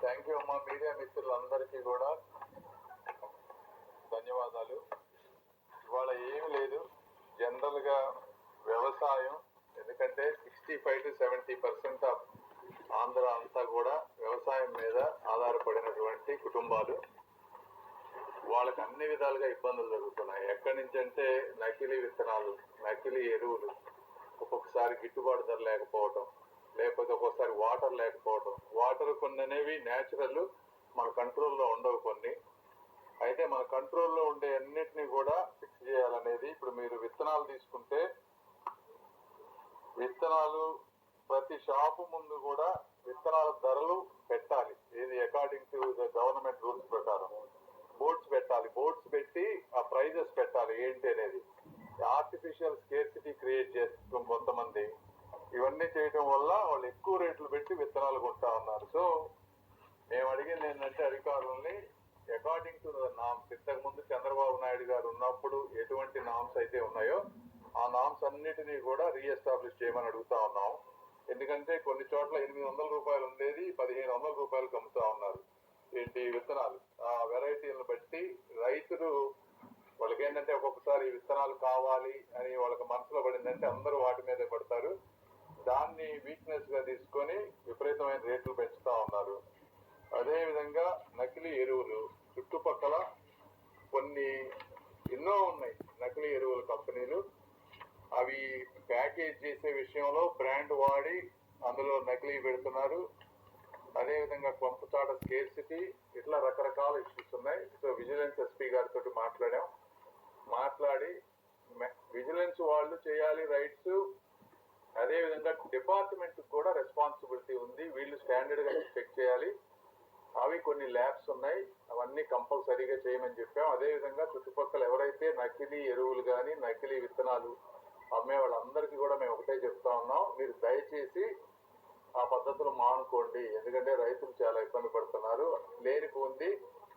Thank you అమ్మా media మిత్రులందరికీ కూడా. ధన్యవాదాలు. ఇవాళ ఏమి లేదు. జనరల్గా వ్యవసాయం ఎందుకంటే sixty five to seventy percent of Andhra అంతా కూడా వ్యవసాయం మీద ఆధారపడినటువంటి కుటుంబాలు. వాళ్ళకి అన్ని విధాలుగా ఇబ్బందులు జరుగుతున్నాయి. ఎక్కడి నుంచి అంటే నకిలీ విత్తనాలు నకిలీ ఎరువులు ఒక్కొక్కసారి గిట్టుబాటు ధర లేకపోవటం లేకపోతే ఒక్కొక్కసారి వాటర్ లేకపోవటం. వాటర్ కొన్ని అనేవి న్యాచురల్ మన కంట్రోల్లో ఉండవు కొన్ని. అయితే మన కంట్రోల్లో ఉండే అన్నిటినీ కూడా ఫిక్స్ చేయాలనేది ఇప్పుడు మీరు విత్తనాలు తీసుకుంటే విత్తనాలు ప్రతి షాపు ముందు కూడా విత్తనాల ధరలు పెట్టాలి. ఇది according to the government rules ప్రకారం. పెట్టి ఆ ప్రైజెస్ పెట్టాలి ఏంటి అనేది. ఆర్టిఫిషియల్ స్కేర్సిటీ క్రియేట్ చేస్తాం కొంతమంది. ఇవన్నీ చేయడం వల్ల వాళ్ళు ఎక్కువ రేట్లు పెట్టి విత్తనాలు కొంటా ఉన్నారు. సో మేము అడిగింది ఏంటంటే అధికారులని అకార్డింగ్ టు నామ్స్ ఇంతకు ముందు చంద్రబాబు నాయుడు గారు ఉన్నప్పుడు ఎటువంటి నామ్స్ అయితే ఉన్నాయో ఆ నామ్స్ అన్నిటినీ కూడా రీఎస్టాబ్లిష్ చేయమని అడుగుతా ఉన్నాం. ఎందుకంటే కొన్ని చోట్ల ఎనిమిది వందల రూపాయలు ఉండేది పదిహేను వందల రూపాయలకు అమ్ముతా ఉన్నారు. ఏంటి విత్తనాలు? ఆ వెరైటీలను బట్టి రైతులు వాళ్ళకి ఏంటంటే ఒక్కొక్కసారి విత్తనాలు కావాలి అని వాళ్ళకి మనసులో పడిందంటే అందరూ వాటి మీదే పడతారు. దాన్ని వీక్నెస్గా తీసుకొని విపరీతమైన రేట్లు పెంచుతా ఉన్నారు. అదేవిధంగా నకిలీ ఎరువులు. చుట్టుపక్కల కొన్ని ఎన్నో ఉన్నాయి నకిలీ ఎరువుల కంపెనీలు. అవి ప్యాకేజ్ చేసే విషయంలో బ్రాండ్ వాడి అందులో నకిలీ పెడుతున్నారు. అదే విధంగా కొంపచాట స్కేర్సిటీ ఇట్లా రకరకాల ఇష్యూస్ ఉన్నాయి. సో విజిలెన్స్ ఎస్పీ గారితో మాట్లాడాం. మాట్లాడి విజిలెన్స్ వాళ్ళు చేయాలి రైట్స్. అదేవిధంగా డిపార్ట్మెంట్ కూడా రెస్పాన్సిబిలిటీ ఉంది. వీళ్ళు స్టాండర్డ్గా చెక్ చేయాలి. అవి కొన్ని ల్యాబ్స్ ఉన్నాయి. అవన్నీ కంపల్సరీగా చేయమని చెప్పాం. అదే విధంగా చుట్టుపక్కల ఎవరైతే నకిలీ ఎరువులు కానీ నకిలీ విత్తనాలు అమ్మే వాళ్ళందరికీ కూడా మేము ఒకటే చెప్తా ఉన్నాం. మీరు దయచేసి పద్ధతులు మానుకోండి. ఎందుకంటే రైతులు చాలా ఇబ్బంది పడుతున్నారు. లేనికి ఉంది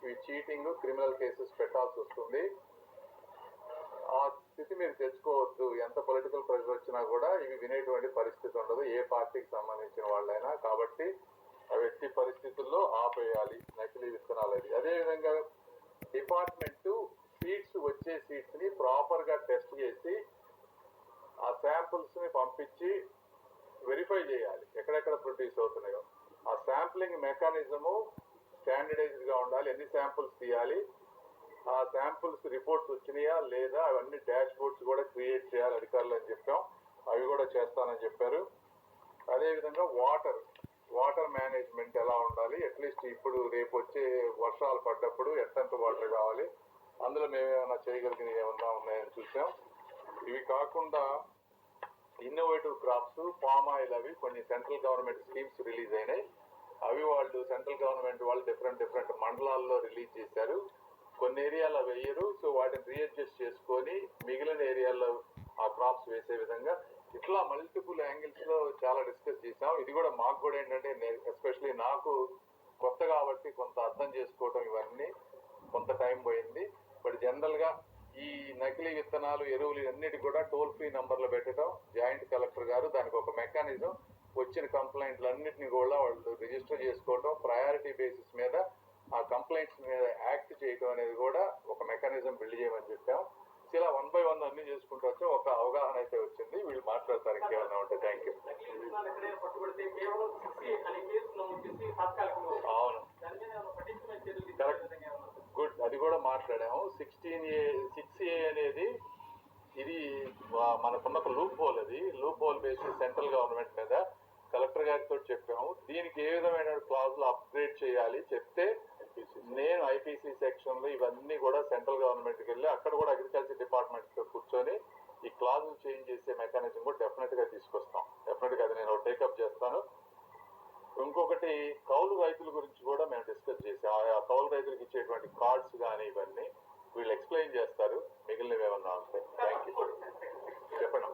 ఇవి చీటింగ్ క్రిమినల్ కేసెస్ పెట్టాల్సి వస్తుంది. ఆ స్థితి మీరు తెచ్చుకోవద్దు. ఎంత పొలిటికల్ ప్రెషర్ వచ్చినా కూడా ఇవి వినేటువంటి పరిస్థితి ఉండదు. ఏ పార్టీకి సంబంధించిన వాళ్ళైనా. కాబట్టి అవి ఎట్టి పరిస్థితుల్లో ఆపేయాలి. నకిలీ విత్తనాలు అది అదేవిధంగా డిపార్ట్మెంట్ సీట్స్ వచ్చే సీట్స్ని ప్రాపర్గా టెస్ట్ చేసి ఆ శాంపుల్స్ని పంపించి వెరిఫై చేయాలి. ఎక్కడెక్కడ ప్రొడ్యూస్ అవుతున్నాయో. ఆ శాంప్లింగ్ మెకానిజము స్టాండర్డైజ్డ్గా ఉండాలి. ఎన్ని శాంపుల్స్ తీయాలి? ఆ శాంపుల్స్ రిపోర్ట్స్ వచ్చినాయా? లేదా? అవన్నీ డాష్ బోర్డ్స్ కూడా క్రియేట్ చేయాలి అధికారులు అని చెప్పాం. అవి కూడా చేస్తానని చెప్పారు. అదేవిధంగా వాటర్ వాటర్ మేనేజ్మెంట్ ఎలా ఉండాలి? అట్లీస్ట్ ఇప్పుడు రేపు వచ్చే వర్షాలు పడ్డప్పుడు ఎంతెంత వాటర్ కావాలి? అందులో మేము ఏమైనా చేయగలిగినవి ఏమన్నా ఉన్నాయని చూసాం. ఇవి కాకుండా ఇన్నోవేటివ్ క్రాప్స్ పామ్ ఆయిల్ అవి కొన్ని సెంట్రల్ గవర్నమెంట్ స్కీమ్స్ రిలీజ్ అయినాయి. అవి వాళ్ళు సెంట్రల్ గవర్నమెంట్ వాళ్ళు డిఫరెంట్ డిఫరెంట్ మండలాల్లో రిలీజ్ చేశారు. కొన్ని ఏరియాలో వేయరు. సో వాటిని రీఅడ్జస్ట్ చేసుకొని మిగిలిన ఏరియాల్లో ఆ క్రాప్స్ వేసే విధంగా ఇట్లా మల్టిపుల్ యాంగిల్స్లో చాలా డిస్కస్ చేసాం ఇది కూడా మాకు కూడా ఏంటంటే ఎస్పెషలీ నాకు కొత్త కాబట్టి కొంత అర్థం చేసుకోవటం ఇవన్నీ కొంత టైం పోయింది. బట్ జనరల్గా ఈ నకిలీ విత్తనాలు ఎరువులు అన్నిటి కూడా టోల్ ఫ్రీ నంబర్లు పెట్టడం జాయింట్ కలెక్టర్ గారు దానికి ఒక మెకానిజం వచ్చిన కంప్లైంట్లు అన్నిటిని కూడా వాళ్ళు రిజిస్టర్ చేసుకోవడం ప్రయారిటీ బేసిస్ మీద ఆ కంప్లైంట్స్ మీద యాక్ట్ చేయడం అనేది కూడా ఒక మెకానిజం బిల్డ్ చేయమని చెప్పాం ఇలా వన్ బై వన్ అన్ని చేసుకుంటూ వచ్చి ఒక అవగాహన అయితే వచ్చింది వీళ్ళు మాట్లాడతారు ఇంకేమైనా ఉంటే థ్యాంక్ యూ. అవును దాని గుడ్ అది కూడా మాట్లాడాము. సిక్స్టీన్ ఏ సిక్స్ ఏ అనేది ఇది మనకున్న ఒక లూప్ హోల్ అది. లూప్ హోల్ బేసి సెంట్రల్ గవర్నమెంట్ మీద కలెక్టర్ గారితో చెప్పాము. దీనికి ఏ విధమైన క్లాజులు అప్గ్రేడ్ చేయాలి చెప్తే నేను ఐపీసీ సెక్షన్లో ఇవన్నీ కూడా సెంట్రల్ గవర్నమెంట్కి వెళ్ళి అక్కడ కూడా అగ్రికల్చర్ డిపార్ట్మెంట్తో కూర్చొని ఈ క్లాజులు చేంజ్ చేసే మెకానిజం కూడా డెఫినెట్గా తీసుకొస్తాం. డెఫినెట్గా అది నేను టేకప్ చేస్తాను. ఇంకొకటి కౌలు రైతుల గురించి కూడా మేము డిస్కస్ చేసాం. ఆయా కౌలు రైతులకు ఇచ్చేటువంటి కార్డ్స్ కానీ ఇవన్నీ వీళ్ళు ఎక్స్ప్లెయిన్ చేస్తారు. మిగిలినవి ఏమన్నా ఉంటాయి థ్యాంక్ యూ చెప్పండి.